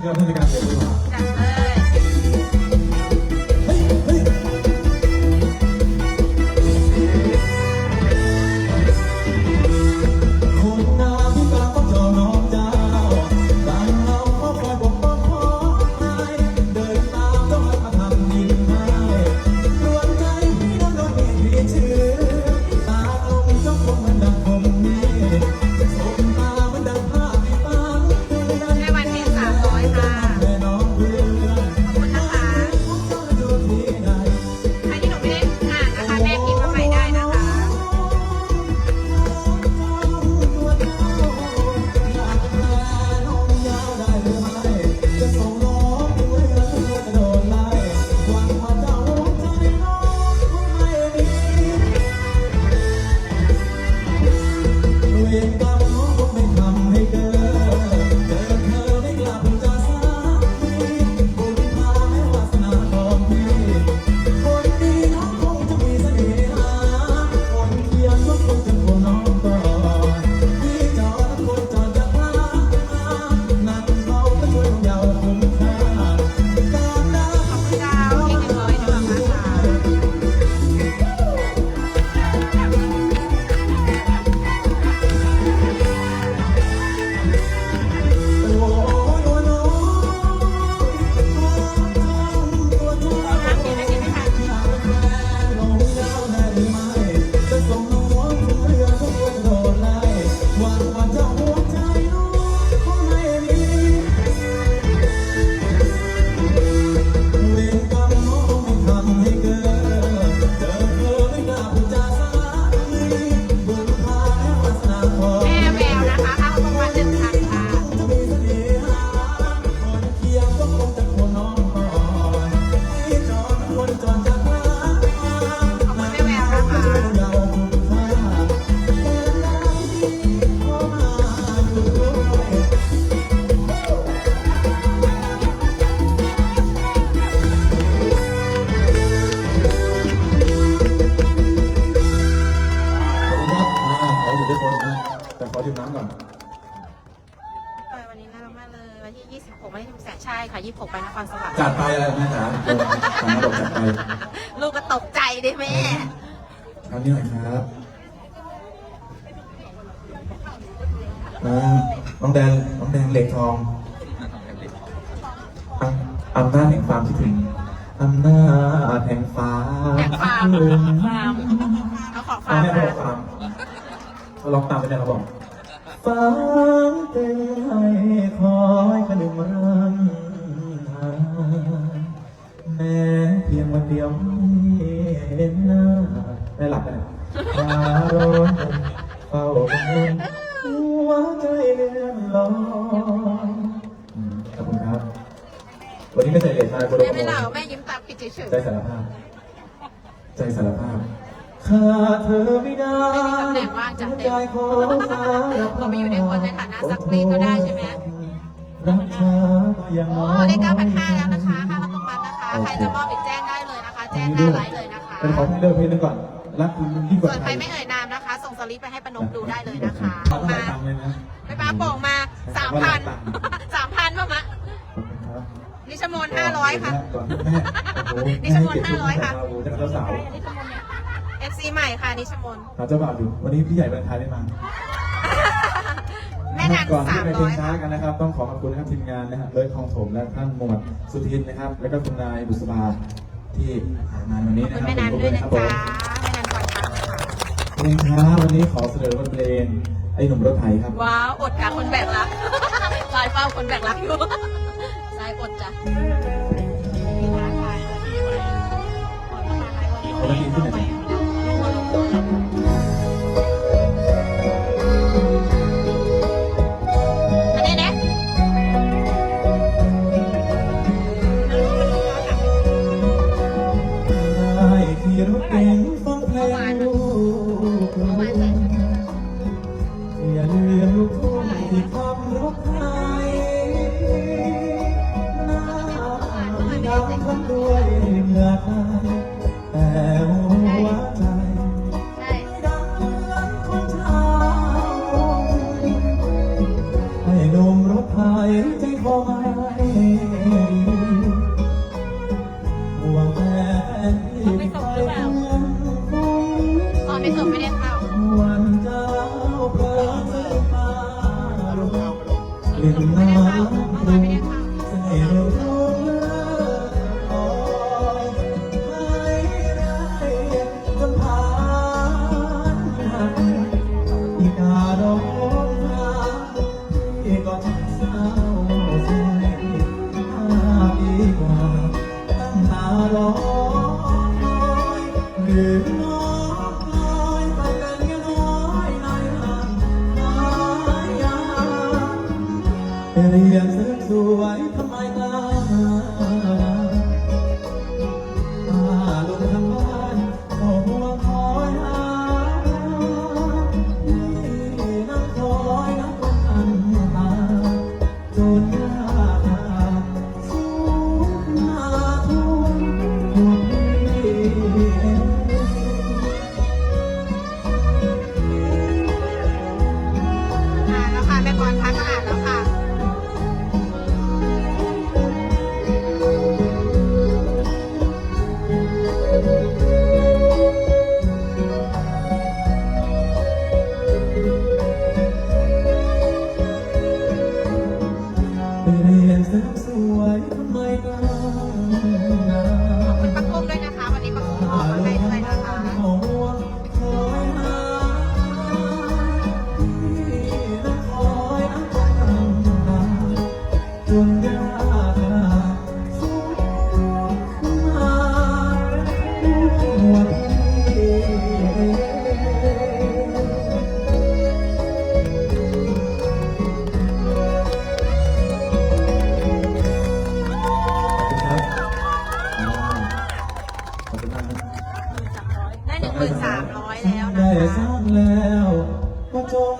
เรื่องเทศ อ่าน้องแดงน้องแดงเหล็กทองอะอำนาจแห่งความคิดถึงอำนาจแห่งฟ้าแห่งฟาร์มถึงฟาร์มเขาขอเอาฟาร์มแม่มาบอกฟาร์มเราลองตามไปเนี่ยเราบอกฟ้าเต็มให้คอยกระดึงมันหาแม้เพียงวันเดียวไม่เห็นหน้าได้หลับไปเนี่ย เฉยใจสารภาพ ใจสารภาพข้าเธอไม่ได้ไม่มีตำแหน่งว่างจัดเต็มใจขอสารภาพเราไปอยู่ในคนในฐานะซักรีดก็ได้ใช่ไหมรักช้าก็ยังๆน้โอ้อยเลข9,500แล้วนะคะค่าขนมปังนะคะ ใครจะมอบอีกแจ้งได้เลยนะคะ แจ้งหน้าไลฟ์เลยนะคะเป็นขอพี่เลิกเพลงหนึงก่อน รักคุณยิ่งกส่ว่าวนใคใครรไม่เอ่ยนามนะคะ ส่งสลิปไปให้ปนกดูได้เลยนะคะขอบคุณมาตังค์เลยนะไปป้าโป่งมาสามพันสามพันป่ะมะขอบคุณครับ นิชมนห้าร้อยค่ะก่อนแม่โอ้โหดิฉันหมด500ค่ะโอ้โหจะเจ้าสาว FC ใหม่ค่ะนิชมนหาเจ้าบ่าวอยู่ วันนี้พี่ใหญ่วันไทยได้มาแม่นันก่อนที่สามไปเพลร้องยช้ากันนะครับ ต้องขอขอบคุณนะครับทีมงานนะครับเลิศคลองถมและท่านหมวดสุทินนะครับ แล้วก็คุณนายบุษบาที่หางานวันนี้ขอบนะคุณครับแม่นันด้วยนะขอบจ๊ะคุณแม่นันก่อนค่ะเพลงช้าวันนี้ขอเสนอบทเพลงไอ้หนุ่มรถไถครับ ว้าวอดค่ะคนแบกรักลายเฝ้าคนแบกรักอยู่ สายอดจ้ะคนละทีขึ้นหน่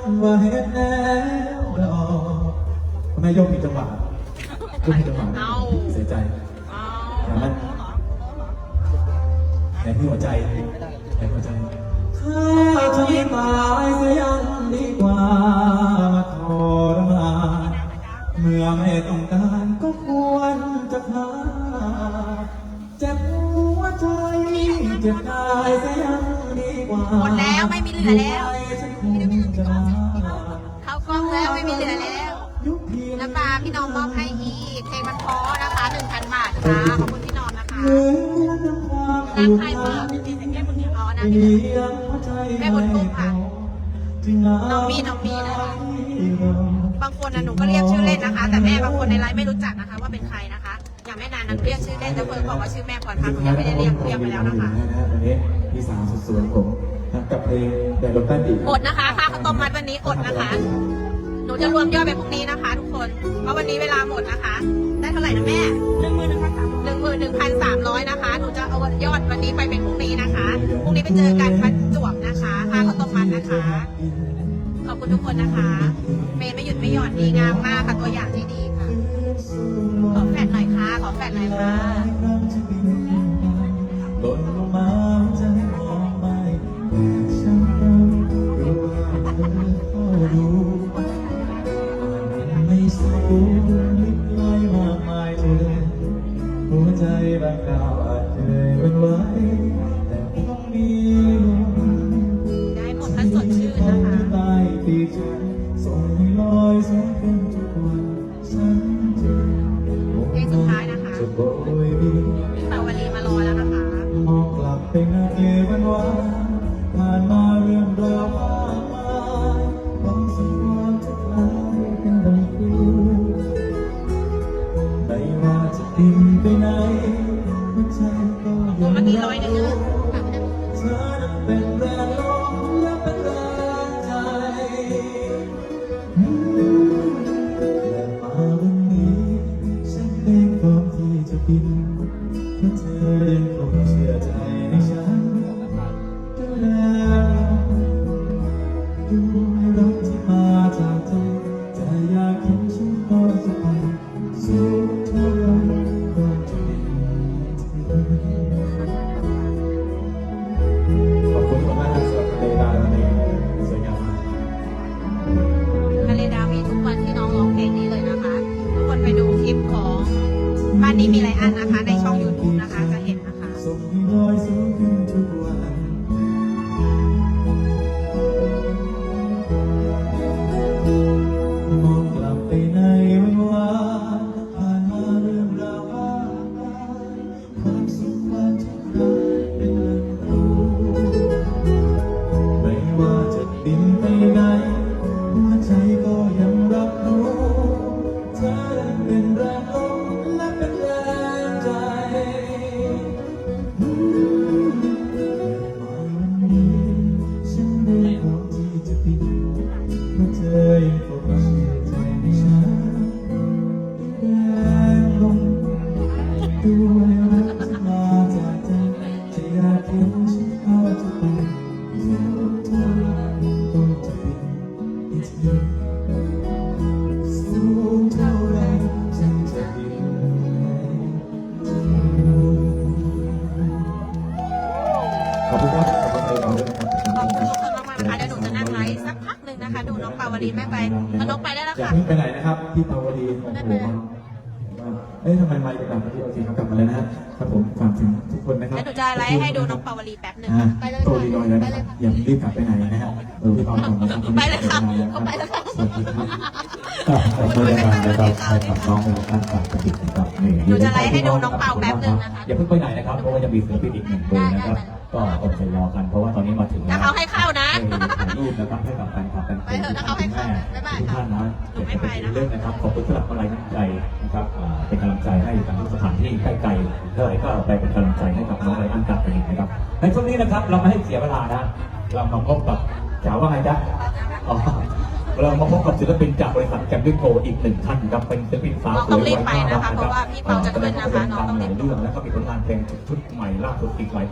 ว่าจงว่าเฮ็ดแล้วดอกทำไมโยกผิดจังหวะโยกผิดจังหวะเสียใจเอาอย่างนั้นในที่หัวใจในหัวใจถ้าใจตายเสียยังดีกว่ามาทรมานเมื่อไม่ต้องการก็ควรจะพาเจ็บหัวใจเจ็บกายเสียยังดีกว่าหมดแล้วไม่มีเหลือแล้วฉันคงจะลา เข้ากล้องแล้วไม่มีเหลือแล้วยุคเพียงน้ำตาพี่น้องมอบให้อีกเพลงมันเพอนะคะหนึ่งพันบาทค่ะขอบคุณพี่น้องนะคะเหมือนน้ำความน้ำใครมาแม่บุญทิ้งอ๋อนะเลี้ยงหัวใจแม่บุญทุ่งค่ะที่น้น้องมี่น้องมี่นะคะบางคนนะหนูก็เรียกชื่อเล่นนะคะ แต่แม่บางคนในไลฟ์ไม่รู้จักนะคะ ว่าเป็นใครนะคะ อย่างแม่นานนั้นเรียกชื่อเล่นแต่เพิ่งบอกว่าชื่อแม่พรพักหนูยังไม่ได้เรียกเรียกไปแล้วนะคะวันนี้พี่สาวสุดสวยผมนะกับเพลงแดดลมใต้ปีกอดนะคะค่าข้าวต้ มมัดวันนี้อดนะคะ หนูจะรวมยอดไปพรุ่งนี้นะคะ ทุกคน เพราะวันนี้เวลาหมดนะคะ ได้เท่าไหร่นะแม่หนึ่งหมื่นหนึ่งพันสามหนึ่งหมื่นหนึ่งพันสามร้อยนะคะ หนูจะเอายอดวันนี้ไปเป็นพรุ่งนี้นะคะ พรุ่งนี้ไปเจอกันประจวบนะคะค่าข้าวต้มมัดนะคะ ขอบคุณทุกคนนะคะ เมย์ไม่หยุดไม่หย่อนดีงามมากค่ะตัวอย่างที่ดีค่ะ ขอแฟดหน่อยค่ะ ขอแฟดหน่อยค่ะ องกลับไปในวันวานผ่านมาเรื่องราวมากมายบางสิ่งความจะกลายเป็นดังคืนไม่ว่าจะดิ้นไปไหนหัวใจก็ยังเมื่อกี้ร้อเธอนั้นเป็นแรงลมและเป็นแรงใจ ไปไหนนะครับพี่ปาวลีโอ้โหไม่ไปแล้วเอ้ยทำไมมาอยู่ต่างประเทศโอเคครับกลับมาแล้วนะครับครับผมฝากถึงทุกคนนะครับแล้วหนูจะไลฟ์ให้ดูน้องปาวลีแป๊บหนึ่งอ่าไปเลยโตดีลอยแล้วนะครับอย่ารีบกลับไปไหนนะฮะเออพี่ปาวก่อนนะครับไปเลยค่ะเขาไปแล้วค่ะสวัสดีครับขอบคุณนะครับนะครับให้กับน้องในท่านฝากกระดิ่งนะครับนี่ หนูจะไลฟ์ให้ดูน้องเปาแป๊บหนึ่งนะคะอย่าเพิ่งไปไหนนะครับเพราะว่าจะมีศิลปินอีกหนึ่งคนนะครับก็อดใจรอกันเพราะว่าตอนนี้มาถึงถ้าแล้วเขาให้เข้านะ ให้ถ่ายรูปนะครับให้กับแฟนคลับแฟนเพลงไปเถอะถ้าเขาให้เข้าบ๊ายบายทุกค่ะท่านนะหนูไม่ไปนะคะ เรื่องนะครับขอบคุณสำหรับอะไรน้ำใจนะครับอ่าเป็นกำลังใจให้กับทุกสถานที่ใกล้ๆเท่าไหร่ก็เอาไปเป็นกำลังใจให้กับน้องไรอันกลับไปอีกนะครับในช่วงนี้นะครับเราไม่ให้เสียเวลานะ เรามาพบกับจ๋าว่าไงจ๊ะอ๋อ เรามาพบกับศิลปินจากบริษัทแกมมิ่งโกอีกหนึ่งท่านครับเป็นศิลปินสาวน้องต้องรีบไปนะคะเพราะว่าพี่เปาจะขึ้นนะคะน้องต้องรีบหลายเรื่องแล้วก็มีผลงานเพลงชุดใหม่ล่าสุดอีกหลายผล